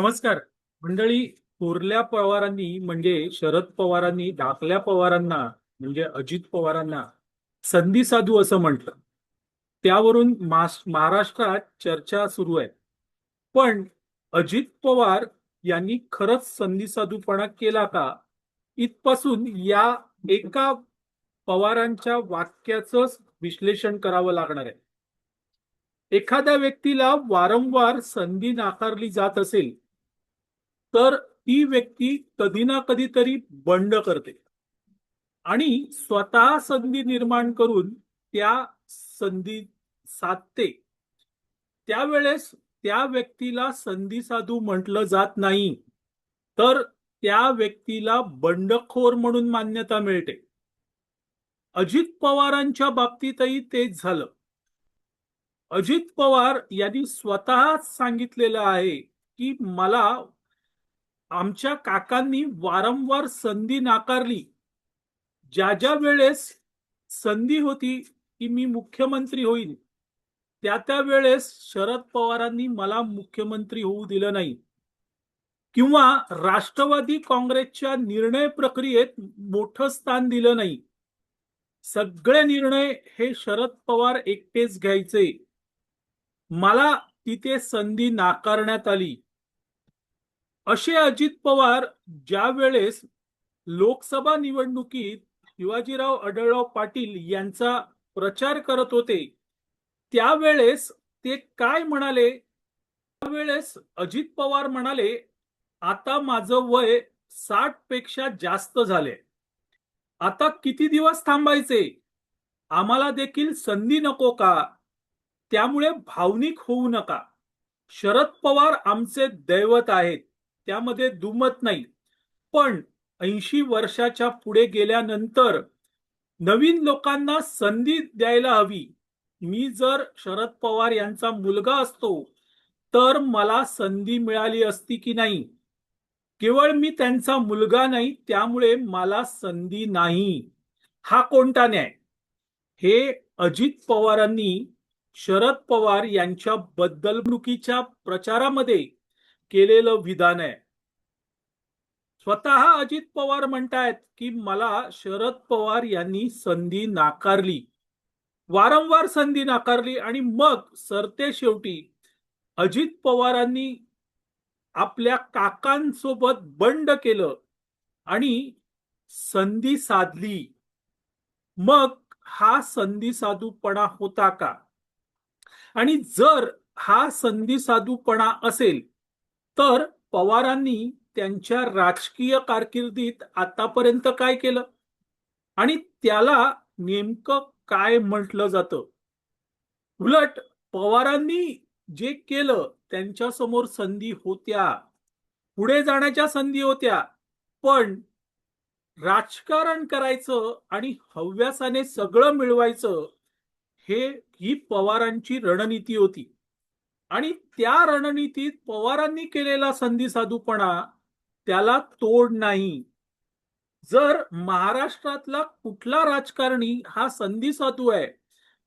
नमस्कार. मंडळी थोरल्या पवारांनी म्हणजे शरद पवारांनी धाकल्या पवारांना म्हणजे अजित पवारांना संधी साधू असं म्हटलं. त्यावरून महाराष्ट्रात चर्चा सुरू आहे. पण अजित पवार यांनी खरंच संधी साधूपणा केला का? इथपासून या एका पवारांच्या वाक्याचं विश्लेषण करावं लागणार आहे. एखाद्या व्यक्तीला वारंवार संधी नाकारली जात असेल तर ती व्यक्ती कधी ना कधीतरी बंड करते. आणि स्वतः संधी निर्माण करून त्या संधी साधते. त्यावेळेस त्या व्यक्तीला संधी साधू म्हटलं जात नाही तर त्या व्यक्तीला बंडखोर म्हणून मान्यता मिळते. अजित पवारांच्या बाबतीतही तेच झालं. अजित पवार यांनी स्वतःच सांगितलेलं आहे की मला आमच्या काकांनी वारंवार संधी नाकारली. ज्या ज्या वेळेस संधी होती की मी मुख्यमंत्री होईल त्या त्या वेळेस शरद पवारांनी मला मुख्यमंत्री होऊ दिलं नाही. किंवा राष्ट्रवादी काँग्रेसच्या निर्णय प्रक्रियेत मोठं स्थान दिलं नाही. सगळे निर्णय हे शरद पवार एकटेच घ्यायचे. मला तिथे संधी नाकारण्यात आली. असे अजित पवार ज्या वेळेस लोकसभा निवडणुकीत शिवाजीराव आढळराव पाटील यांचा प्रचार करत होते त्यावेळेस ते काय म्हणाले? त्यावेळेस अजित पवार म्हणाले आता माझं वय साठपेक्षा जास्त झाले आता किती दिवस थांबायचे? आम्हाला देखील संधी नको का? त्यामुळे भावनिक होऊ नका. शरद पवार आमचे दैवत आहेत. त्यामध्ये दुमत नाही. पण ऐंशी वर्षाच्या पुढे गेल्यानंतर नवीन लोकांना संधी द्यायला हवी. मी जर शरद पवार यांचा मुलगा असतो तर मला संधी मिळाली असती की नाही? केवळ मी त्यांचा मुलगा नाही त्यामुळे मला संधी नाही. हा कोणता न्याय? हे अजित पवारांनी शरद पवार यांच्या बदलणुकीच्या प्रचारामध्ये केलेलं विधान आहे. स्वतः अजित पवार म्हणतायत की मला शरद पवार यांनी संधी नाकारली. वारंवार संधी नाकारली आणि मग सरते शेवटी अजित पवारांनी आपल्या काकांसोबत बंड केलं आणि संधी साधली. मग हा संधी साधूपणा होता का? आणि जर हा संधी साधूपणा असेल तर पवारांनी त्यांच्या राजकीय कारकिर्दीत आतापर्यंत काय केलं? आणि त्याला नेमकं काय म्हटलं जातं? उलट पवारांनी जे केलं त्यांच्यासमोर संधी होत्या. पुढे जाण्याच्या संधी होत्या. पण राजकारण करायचं आणि हव्यासाने सगळं मिळवायचं हे ही पवारांची रणनीती होती. आणि त्या रणनीतीत पवारांनी केलेला संधी साधूपणा त्याला तोड नाही. जर महाराष्ट्रातला कुठला राजकारणी हा संधी साधू आहे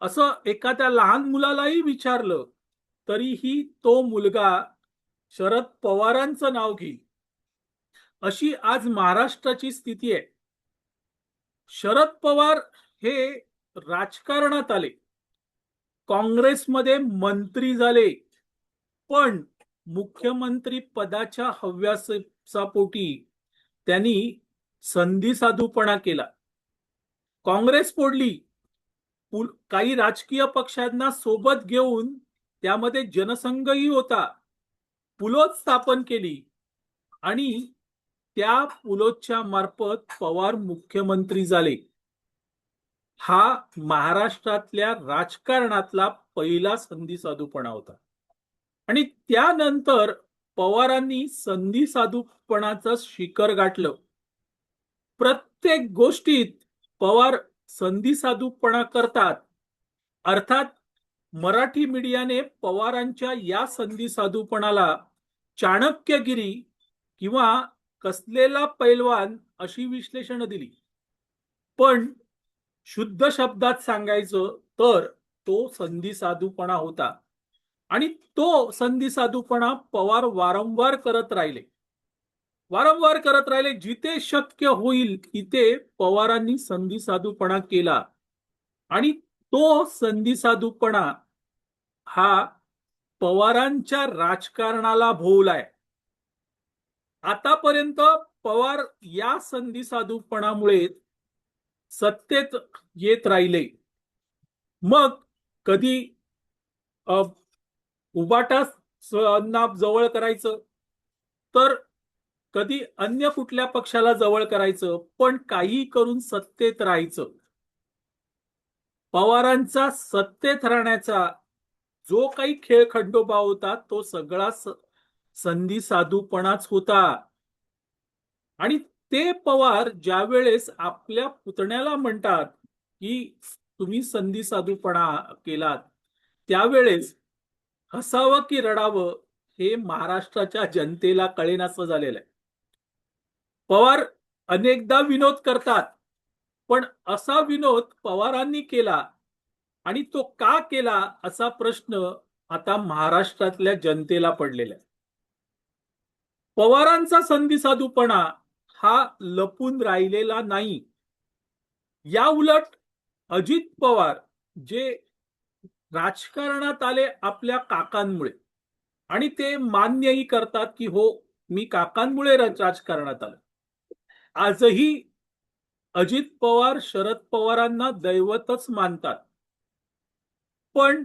असं एखाद्या लहान मुलालाही विचारलं तरीही तो मुलगा शरद पवारांचं नाव घेईल. अशी आज महाराष्ट्राची स्थिती आहे. शरद पवार हे राजकारणात आले. काँग्रेसमध्ये मंत्री झाले. पण मुख्यमंत्री पदाच्या हव्यासापोटी त्यांनी संधी साधूपणा केला. काँग्रेस फोडली. काही राजकीय पक्षांना सोबत घेऊन त्यामध्ये जनसंघही होता. पुलोद स्थापन केली. आणि त्या पुलोच्या मार्फत पवार मुख्यमंत्री झाले. हा महाराष्ट्रातल्या राजकारणातला पहिला संधी साधूपणा होता. आणि त्यानंतर पवारांनी संधी साधूपणाचं शिखर गाठलं. प्रत्येक गोष्टीत पवार संधी साधूपणा करतात. अर्थात मराठी मीडियाने पवारांच्या या संधी साधूपणाला चाणक्यगिरी किंवा कसलेला पैलवान अशी विश्लेषण दिली. पण शुद्ध शब्दात सांगायचं तर तो संधी साधूपणा होता. आणि तो संधी साधूपणा पवार वारंवार करत राहिले. वारंवार करत राहिले जिथे शक्य होईल तिथे पवारांनी संधी साधूपणा केला. आणि तो संधी साधूपणा हा पवारांच्या राजकारणाला भोवलाय. आतापर्यंत पवार या संधी साधूपणामुळे सत्तेत येत राहिले. मग कधी अ, उबाटा जवळ करायचं. तर कधी अन्य कुठल्या पक्षाला जवळ करायचं पण काही करून सत्तेत राहायचं. पवारांचा सत्तेत राहण्याचा जो काही खेळ खंडोबा होता तो सगळा संधी साधूपणाच होता. आणि ते पवार ज्या वेळेस आपल्या पुतण्याला म्हणतात की तुम्ही संधी साधूपणा केलात. त्यावेळेस हसावं की रडावं हे महाराष्ट्राच्या जनतेला कळेनासं झालेलं आहे. पवार अनेकदा विनोद करतात पण असा विनोद पवारांनी केला आणि तो का केला असा प्रश्न आता महाराष्ट्रातल्या जनतेला पडलेला आहे. पवारांचा संधी साधूपणा हा लपून राहिलेला नाही. या उलट अजित पवार जे राजकारणात आले आपल्या काकांमुळे. आणि ते मान्यही करतात की हो मी काकांमुळे राजकारणात आलो आजही अजित पवार शरद पवारांना दैवतच मानतात. पण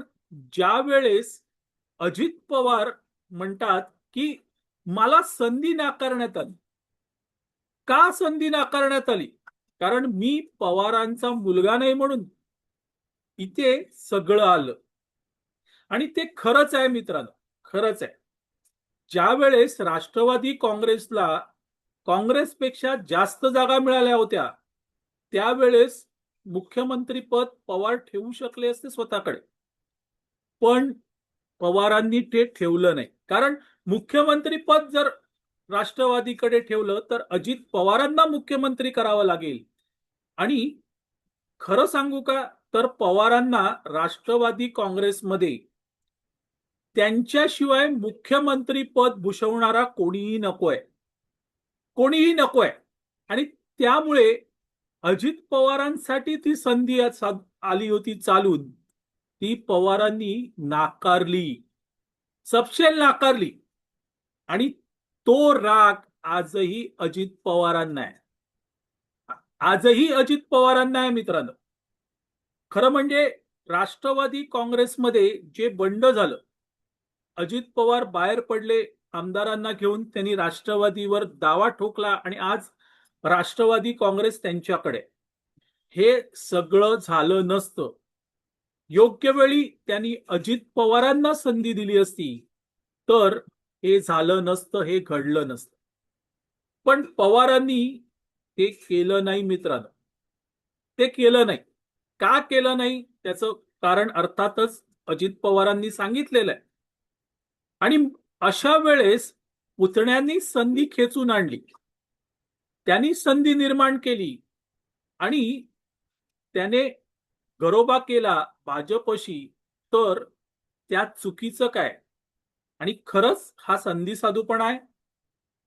ज्या वेळेस अजित पवार म्हणतात की मला संधी नाकारण्यात आली. का संधी नाकारण्यात आली? कारण मी पवारांचा मुलगा नाही म्हणून इथे सगळं आलं. आणि ते खरंच आहे मित्रांनो खरंच आहे. ज्या वेळेस राष्ट्रवादी काँग्रेसला काँग्रेसपेक्षा जास्त जागा मिळाल्या होत्या त्यावेळेस मुख्यमंत्री पद पवार ठेवू शकले असते स्वतःकडे. पण पवारांनी ते ठेवलं नाही. कारण मुख्यमंत्री पद जर राष्ट्रवादीकडे ठेवलं तर अजित पवारांना मुख्यमंत्री करावं लागेल. आणि खरं सांगू का? तर पवारांना राष्ट्रवादी काँग्रेसमध्ये त्यांच्याशिवाय मुख्यमंत्री पद भूषवणारा कोणीही नकोय. कोणीही नकोय. आणि त्यामुळे अजित पवारांसाठी ती संधी आली होती चालून. ती पवारांनी नाकारली. सपशेल नाकारली. आणि तो राग आजही अजित पवारांना आहे. आजही अजित पवारांना आहे मित्रांनो. खरं म्हणजे राष्ट्रवादी काँग्रेसमध्ये जे बंड झालं अजित पवार बाहेर पडले आमदारांना घेऊन त्यांनी राष्ट्रवादीवर दावा ठोकला आणि आज राष्ट्रवादी काँग्रेस त्यांच्याकडे. हे सगळं झालं नसतं. योग्य वेळी त्यांनी अजित पवारांना संधी दिली असती तर हे झालं नसतं हे घडलं नसतं. पण पवारांनी ते केलं नाही मित्रांनो. ते केलं नाही. का केलं नाही? त्याचं कारण अर्थातच अजित पवारांनी सांगितलेलं आहे. आणि अशा वेळेस पुतण्यांनी संधी खेचून आणली. त्यांनी संधी निर्माण केली. आणि त्याने गरोबा केला भाजपशी तर त्यात चुकीचं काय? आणि खरंच हा संधी साधूपणा आहे?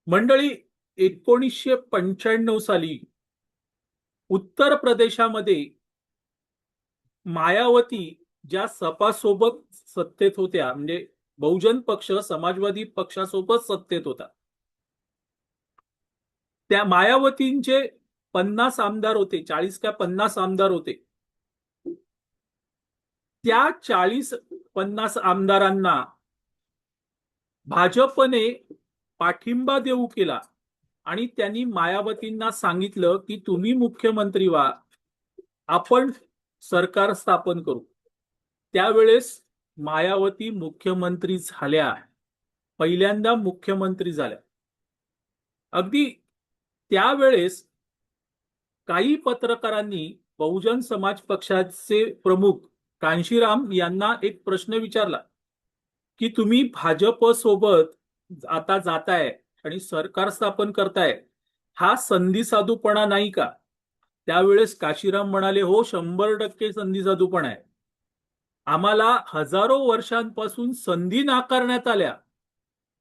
मंडळी एकोणीसशे पंच्याण्णव साली उत्तर प्रदेशामध्ये मायावती ज्या सपासोबत सत्तेत होत्या म्हणजे बहुजन पक्ष समाजवादी पक्षासोबत सत्तेत होता. त्या मायावतींचे पन्नास आमदार होते चाळीस का पन्नास आमदार होते. त्या चाळीस पन्नास आमदारांना भाजपने पाठिंबा देऊ केला आणि त्यांनी मायावतींना सांगितलं की तुम्ही मुख्यमंत्री व्हा. आपण सरकार स्थापन करू. त्यावेळेस मायावती मुख्यमंत्री झाल्या. पहिल्यांदा मुख्यमंत्री झाल्या. अगदी त्यावेळेस काही पत्रकारांनी बहुजन समाज पक्षाचे प्रमुख कांशीराम यांना एक प्रश्न विचारला की तुम्ही भाजप सोबत आता जाताय आणि सरकार स्थापन करताय हा संधी साधूपणा नाही का? त्यावेळेस काशीराम म्हणाले हो शंभर टक्के संधी साधूपणा आहे. आम्हाला हजारो वर्षांपासून संधी नाकारण्यात आल्या.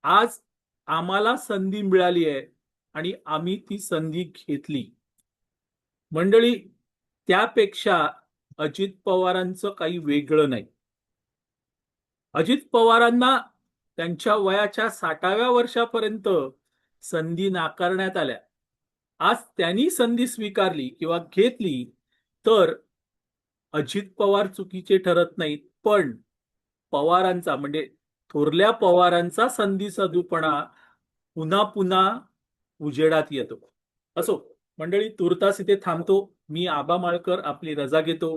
आज आम्हाला संधी मिळाली आहे आणि आम्ही ती संधी घेतली. मंडळी त्यापेक्षा अजित पवारांचं काही वेगळं नाही. अजित पवारांना त्यांच्या वयाच्या साठाव्या वर्षापर्यंत संधी नाकारण्यात आल्या. आज त्यांनी संधी स्वीकारली किंवा घेतली तर अजित पवार चुकीचे ठरत नाहीत. पण पवारांचा म्हणजे थोरल्या पवारांचा संधी सदुपणा पुन्हा पुन्हा उजेडात येतो. असो मंडळी तुर्तास इथे थांबतो. मी आबा माळकर आपली रजा घेतो.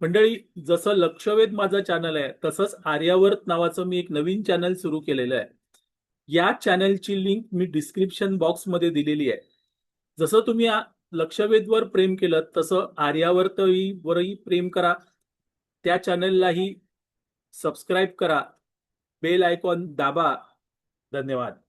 मंडळी जसं लक्षवेध माझा चॅनल आहे तसंच आर्यावर्त नावाचं मी एक नवीन चॅनल सुरू केलेलं आहे. या चॅनलची लिंक मी डिस्क्रिप्शन बॉक्समध्ये दिलेली आहे. जसं तुम्ही लक्षवेधवर प्रेम केलं तसं आर्यावर्तही वरही प्रेम करा. त्या चॅनललाही सबस्क्राईब करा. बेल आयकॉन दाबा. धन्यवाद.